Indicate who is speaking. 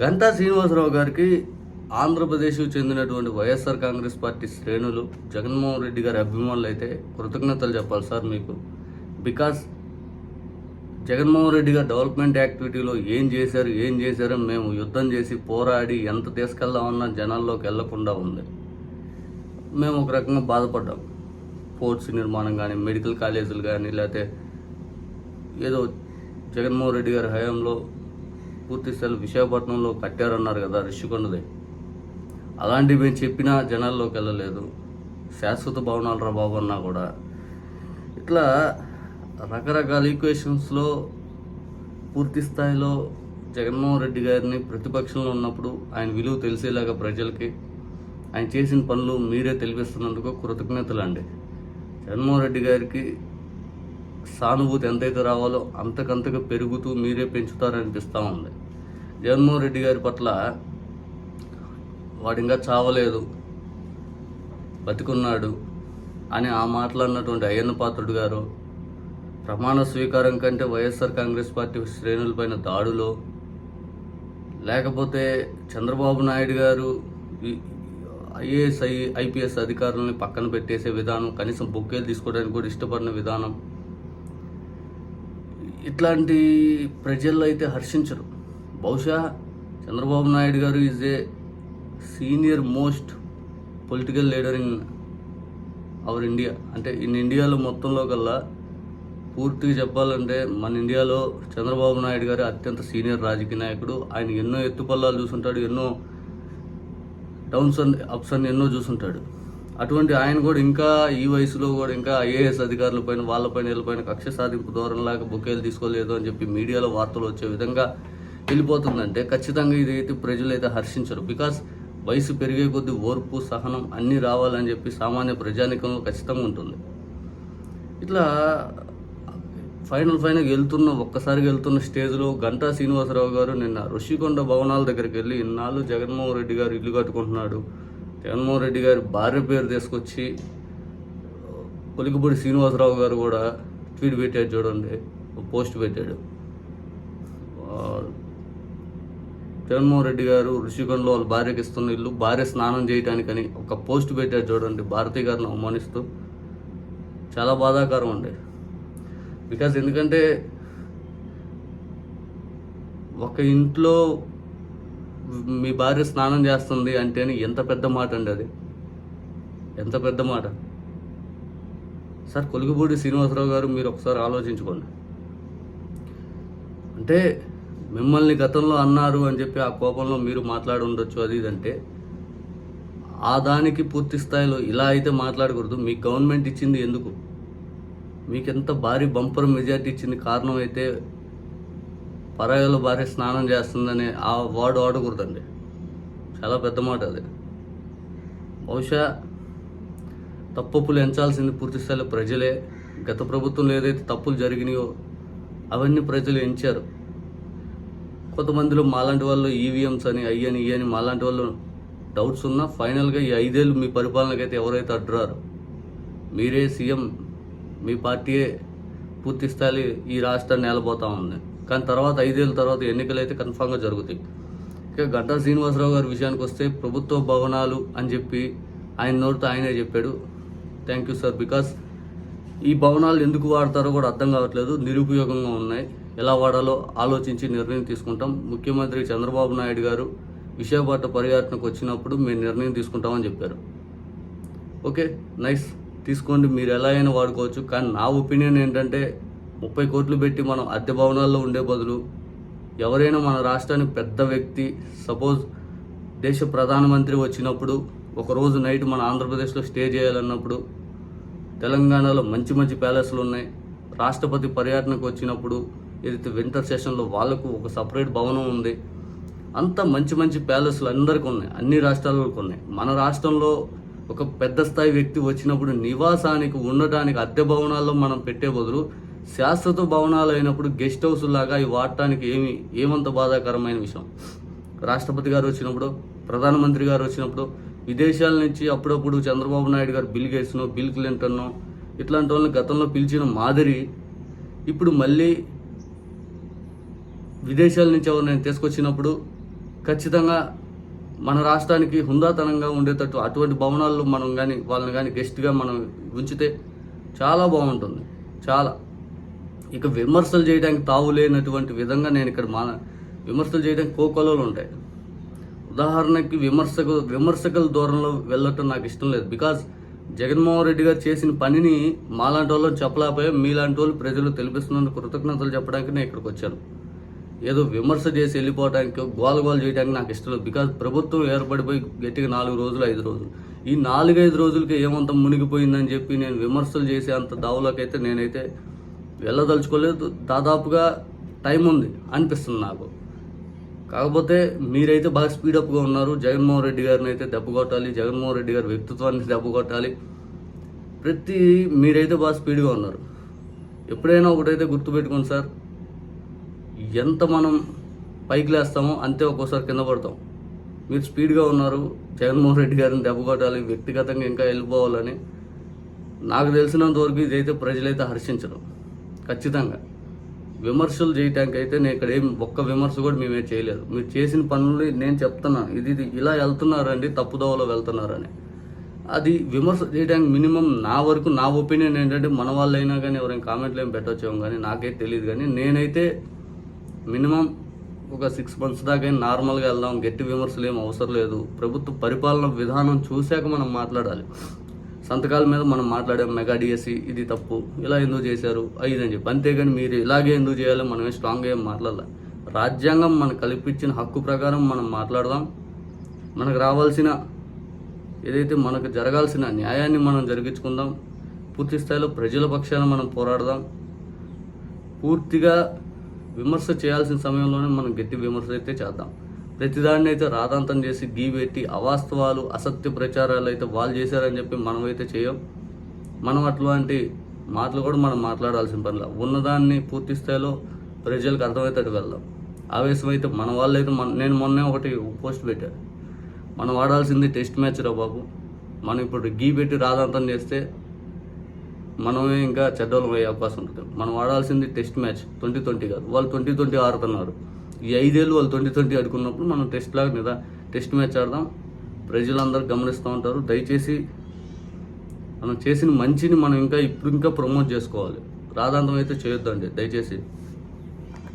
Speaker 1: గంటా శ్రీనివాసరావు గారికి ఆంధ్రప్రదేశ్కు చెందినటువంటి వైఎస్ఆర్ కాంగ్రెస్ పార్టీ శ్రేణులు జగన్మోహన్ రెడ్డి గారి అభిమానులు అయితే కృతజ్ఞతలు చెప్పాలి సార్ మీకు. బికాస్ జగన్మోహన్ రెడ్డి గారు డెవలప్మెంట్ యాక్టివిటీలో ఏం చేశారు ఏం చేశారు మేము యుద్ధం చేసి పోరాడి ఎంత తీసుకెళ్దామన్నా జనాల్లోకి వెళ్ళకుండా ఉంది. మేము ఒక రకంగా బాధపడ్డాం. పోర్ట్స్ నిర్మాణం కానీ మెడికల్ కాలేజీలు కానీ లేకపోతే ఏదో జగన్మోహన్ రెడ్డి గారి హయాంలో పూర్తి స్థాయి విశాఖపట్నంలో కట్టారన్నారు కదా రిషికొండది. అలాంటివి మేము చెప్పినా జనాల్లోకి వెళ్ళలేదు. శాశ్వత భవనాలు రా బాబు అన్నా కూడా. ఇట్లా రకరకాల ఈక్వేషన్స్లో పూర్తి స్థాయిలో జగన్మోహన్ రెడ్డి గారిని ప్రతిపక్షంలో ఉన్నప్పుడు ఆయన విలువ తెలిసేలాగా ప్రజలకి ఆయన చేసిన పనులు మీరే తెలిపిస్తున్నందుకు కృతజ్ఞతలు అండి. జగన్మోహన్ రెడ్డి గారికి సానుభూతి ఎంతైతే రావాలో అంతకంతగా పెరుగుతూ మీరే పెంచుతారనిపిస్తూ ఉంది. జగన్మోహన్ రెడ్డి గారి పట్ల వాడు ఇంకా చావలేదు. బతికున్నాడు అని ఆ మాట్లాడినటువంటి అయ్యన్న పాత్రుడు గారు ప్రమాణ స్వీకారం కంటే వైఎస్ఆర్ కాంగ్రెస్ పార్టీ శ్రేణులపైన దాడులో లేకపోతే చంద్రబాబు నాయుడు గారు ఐఏఎస్ ఐ ఐపీఎస్ అధికారులని పక్కన పెట్టేసే విధానం కనీసం బొక్కేలు తీసుకోవడానికి కూడా ఇష్టపడిన విధానం. ఇట్లాంటి ప్రజల్లో అయితే హర్షించరు. బహుశా చంద్రబాబు నాయుడు గారు is a senior most political leader in our India అంటే ఇన్ ఇండియాలో మొత్తంలో కల్లా పూర్తిగా చెప్పాలంటే మన ఇండియాలో చంద్రబాబు నాయుడు గారు అత్యంత సీనియర్ రాజకీయ నాయకుడు. ఆయన ఎన్నో ఎత్తుపల్లాలు చూసుంటాడు ఎన్నో డౌన్స్ అండ్ అప్స్ అని ఎన్నో చూసుంటాడు. అటువంటి ఆయన కూడా ఇంకా ఈ వయసులో కూడా ఇంకా ఐఏఎస్ అధికారుల పైన వాళ్ళపైన వీళ్ళపైన కక్ష సాధింపు ధోరణిలాగా బొకేలు తీసుకోలేదు అని చెప్పి మీడియాలో వార్తలు వచ్చే విధంగా వెళ్ళిపోతుందంటే ఖచ్చితంగా ఇదైతే ప్రజలు అయితే హర్షించరు. బికాస్ వయసు పెరిగే కొద్దీ ఓర్పు సహనం అన్నీ రావాలని చెప్పి సామాన్య ప్రజానికంలో ఖచ్చితంగా ఉంటుంది. ఇట్లా ఫైనల్ ఫైనల్ వెళ్తున్న ఒక్కసారికి వెళ్తున్న స్టేజ్లో గంటా శ్రీనివాసరావు గారు నిన్న ఋషికొండ భవనాల దగ్గరికి వెళ్ళి ఇన్నాళ్ళు జగన్మోహన్ రెడ్డి గారు ఇల్లు కట్టుకుంటున్నాడు. జగన్మోహన్ రెడ్డి గారి భార్య పేరు తీసుకొచ్చి కొలికిపూడి శ్రీనివాసరావు గారు కూడా ట్వీట్ పెట్టాడు చూడండి పోస్ట్ పెట్టాడు. జగన్మోహన్ రెడ్డి గారు ఋషికొండలో వాళ్ళ భార్యకి ఇస్తున్న ఇల్లు భార్య స్నానం చేయటానికని ఒక పోస్ట్ పెట్టారు చూడండి భారతీ గారిని అవమానిస్తూ. చాలా బాధాకరం అండి. బికాజ్ ఎందుకంటే ఒక ఇంట్లో మీ భార్య స్నానం చేస్తుంది అంటే అని ఎంత పెద్ద మాట అండి అది? ఎంత పెద్ద మాట? సార్ కొలుగుపూడి శ్రీనివాసరావు గారు మీరు ఒకసారి ఆలోచించుకోండి. అంటే మిమ్మల్ని గతంలో అన్నారు అని చెప్పి ఆ కోపంలో మీరు మాట్లాడి ఉండొచ్చు అది ఇది అంటే ఆ దానికి పూర్తి స్థాయిలో ఇలా అయితే మాట్లాడకూడదు. మీ గవర్నమెంట్ ఇచ్చింది ఎందుకు? మీకు ఎంత భారీ బంపర్ మెజార్టీ ఇచ్చింది? కారణం అయితే పరాయిలో భార్య స్నానం చేస్తుందని ఆ వార్డు వాడకూడదండి చాలా పెద్ద మాట అది. బహుశా తప్పులు ఎంచాల్సింది పూర్తి స్థాయిలో ప్రజలే. గత ప్రభుత్వంలో ఏదైతే తప్పులు జరిగినాయో అవన్నీ ప్రజలు ఎంచారు. కొంతమందిలో మాలాంటి వాళ్ళు ఈవీఎంస్ అని అయ్యని ఇయ్యని e మాలాంటి వాళ్ళు డౌట్స్ ఉన్నా ఫైనల్గా ఈ ఐదేళ్ళు మీ పరిపాలనకైతే ఎవరైతే అడ్డురారు? మీరే సీఎం మీ పార్టీయే పూర్తి స్థాయి ఈ రాష్ట్రాన్ని నేలబోతా ఉంది. కానీ తర్వాత ఐదేళ్ళ తర్వాత ఎన్నికలు అయితే కన్ఫామ్గా జరుగుతాయి. ఇక గడ్డా శ్రీనివాసరావు గారి విషయానికి వస్తే ప్రభుత్వ భవనాలు అని చెప్పి ఆయన నోటితో ఆయనే చెప్పాడు. థ్యాంక్ యూ సార్ బికాస్ ఈ భవనాలు ఎందుకు వాడతారో కూడా అర్థం కావట్లేదు. నిరుపయోగంగా ఉన్నాయి. ఎలా వాడాలో ఆలోచించి నిర్ణయం తీసుకుంటాం. ముఖ్యమంత్రి చంద్రబాబు నాయుడు గారు విశాఖపట్నం పర్యటనకు వచ్చినప్పుడు మేము నిర్ణయం తీసుకుంటామని చెప్పారు. Okay nice. తీసుకోండి మీరు ఎలా అయినా వాడుకోవచ్చు. కానీ నా ఒపీనియన్ ఏంటంటే ముప్పై కోట్లు పెట్టి మనం అద్దె భవనాల్లో ఉండే బదులు ఎవరైనా మన రాష్ట్రానికి పెద్ద వ్యక్తి సపోజ్ దేశ ప్రధానమంత్రి వచ్చినప్పుడు ఒకరోజు నైట్ మన ఆంధ్రప్రదేశ్లో స్టే చేయాలన్నప్పుడు తెలంగాణలో మంచి మంచి ప్యాలెస్లు ఉన్నాయి. రాష్ట్రపతి పర్యటనకు వచ్చినప్పుడు ఏదైతే వింటర్ సెషన్లో వాళ్ళకు ఒక సపరేట్ భవనం ఉంది అంత మంచి మంచి ప్యాలెస్లు అందరికీ ఉన్నాయి అన్ని రాష్ట్రాలకు ఉన్నాయి. మన రాష్ట్రంలో ఒక పెద్ద స్థాయి వ్యక్తి వచ్చినప్పుడు నివాసానికి ఉండటానికి అద్దె భవనాల్లో మనం పెట్టే బదులు శాశ్వత భవనాలు అయినప్పుడు గెస్ట్ హౌస్ లాగా ఇవి వాడటానికి ఏమి ఏమంత బాధాకరమైన విషయం. రాష్ట్రపతి గారు వచ్చినప్పుడు ప్రధానమంత్రి గారు వచ్చినప్పుడు విదేశాల నుంచి అప్పుడప్పుడు చంద్రబాబు నాయుడు గారు బిల్ గేట్స్ను బిల్ క్లింటన్ను ఇట్లాంటి వాళ్ళని గతంలో పిలిచిన మాదిరి ఇప్పుడు మళ్ళీ విదేశాల నుంచి ఎవరినైనా తీసుకొచ్చినప్పుడు ఖచ్చితంగా మన రాష్ట్రానికి హుందాతనంగా ఉండేటట్టు అటువంటి భవనాల్లో మనం కానీ వాళ్ళని కానీ గెస్ట్గా మనం ఉంచితే చాలా బాగుంటుంది. చాలా. ఇక విమర్శలు చేయడానికి తావులేనటువంటి విధంగా నేను ఇక్కడ మా విమర్శలు చేయడానికి కోకొలలు ఉంటాయి. ఉదాహరణకి విమర్శకు విమర్శకుల దూరంలో వెళ్ళటం నాకు ఇష్టం లేదు. బికాజ్ జగన్మోహన్ రెడ్డి గారు చేసిన పనిని మాలాంటి వాళ్ళు చెప్పలేకపోయా. మీలాంటి వాళ్ళు ప్రజలు తెలిపిస్తున్నందుకు కృతజ్ఞతలు చెప్పడానికి నేను ఇక్కడికి వచ్చాను. ఏదో విమర్శ చేసి వెళ్ళిపోవడానికి గోల గోల చేయడానికి నాకు ఇష్టం లేదు. బికాజ్ ప్రభుత్వం ఏర్పడిపోయి గట్టిగా నాలుగు రోజులు ఐదు రోజులు. ఈ నాలుగైదు రోజులకి ఏమంత మునిగిపోయిందని చెప్పి నేను విమర్శలు చేసే అంత దావులకైతే నేనైతే వెళ్ళదలుచుకోలేదు. దాదాపుగా టైం ఉంది అనిపిస్తుంది నాకు. కాకపోతే మీరైతే బాగా స్పీడప్గా ఉన్నారు. జగన్మోహన్ రెడ్డి గారిని అయితే దెబ్బ కొట్టాలి. జగన్మోహన్ రెడ్డి గారి వ్యక్తిత్వాన్ని దెబ్బ కొట్టాలి. ప్రతి మీరైతే బాగా స్పీడ్గా ఉన్నారు. ఎప్పుడైనా ఒకటైతే గుర్తుపెట్టుకోండి సార్. ఎంత మనం పైకి లేస్తామో అంతే ఒక్కోసారి కింద పడతాం. మీరు స్పీడ్గా ఉన్నారు జగన్మోహన్ రెడ్డి గారిని దెబ్బ కొట్టాలి వ్యక్తిగతంగా ఇంకా వెళ్ళిపోవాలని. నాకు తెలిసినంత వరకు ఇదైతే ప్రజలైతే హర్షించరు. ఖచ్చితంగా. విమర్శలు చేయటానికి అయితే నేను ఇక్కడ ఏం ఒక్క విమర్శ కూడా మేమే చేయలేదు. మీరు చేసిన పనులు నేను చెప్తున్నాను. ఇది ఇది ఇలా వెళ్తున్నారండి తప్పుదోవలో వెళ్తున్నారని. అది విమర్శ చేయడానికి మినిమం నా వరకు నా ఒపీనియన్ ఏంటంటే మన వాళ్ళైనా కానీ ఎవరైనా కామెంట్లు ఏం పెట్టొచ్చేమో కానీ నాకైతే తెలియదు కానీ నేనైతే మినిమం ఒక సిక్స్ మంత్స్ దాకా నార్మల్గా వెళ్దాం గట్టి విమర్శలు ఏం అవసరం లేదు. ప్రభుత్వ పరిపాలన విధానం చూశాక మనం మాట్లాడాలి. సంతకాల మీద మనం మాట్లాడాం మెగా డిఎస్సి ఇది తప్పు ఇలా ఎందుకు చేశారు అని చెప్పి. అంతేగాని మీరు ఇలాగే ఎందుకు చేయాలి మనమే స్ట్రాంగ్గా ఏం మాట్లాడాలి. రాజ్యాంగం మనకు కల్పించిన హక్కు ప్రకారం మనం మాట్లాడదాం. మనకు రావాల్సిన ఏదైతే మనకు జరగాల్సిన న్యాయాన్ని మనం జరిగించుకుందాం. పూర్తి స్థాయిలో ప్రజల పక్షాన మనం పోరాడదాం. పూర్తిగా విమర్శ చేయాల్సిన సమయంలోనే మనం గట్టి విమర్శ అయితే చేద్దాం. ప్రతిదాన్ని అయితే రాధాంతం చేసి గీ పెట్టి అవాస్తవాలు అసత్య ప్రచారాలు అయితే వాళ్ళు చేశారని చెప్పి మనమైతే చేయం. మనం అట్లాంటి మాటలు కూడా మనం మాట్లాడాల్సిన పనిలా ఉన్నదాన్ని పూర్తి స్థాయిలో ప్రజలకు అర్థమవుతాడు వెళ్దాం. ఆవేశం అయితే మన వాళ్ళు అయితే మన నేను మొన్నే ఒకటి పోస్ట్ పెట్టాను. మనం ఆడాల్సింది టెస్ట్ మ్యాచ్ రా బాబు. మనం ఇప్పుడు గీ పెట్టి రాధాంతం చేస్తే మనమే ఇంకా చెడ్డోళ్ళం అయ్యే అవకాశం ఉంటుంది. మనం ఆడాల్సింది టెస్ట్ మ్యాచ్ ట్వంటీ ట్వంటీ కాదు. వాళ్ళు ట్వంటీ ట్వంటీ ఆడుతున్నారు. ఈ ఐదేళ్ళు వాళ్ళు ట్వంటీ ట్వంటీ ఆడుకున్నప్పుడు మనం టెస్ట్ లాగా నిదా టెస్ట్ మ్యాచ్ ఆడదాం. ప్రజలందరూ గమనిస్తూ ఉంటారు. దయచేసి మనం చేసిన మంచిని మనం ఇంకా ఇప్పుడు ఇంకా ప్రమోట్ చేసుకోవాలి. రాధాంతం అయితే చేయొద్దండి. దయచేసి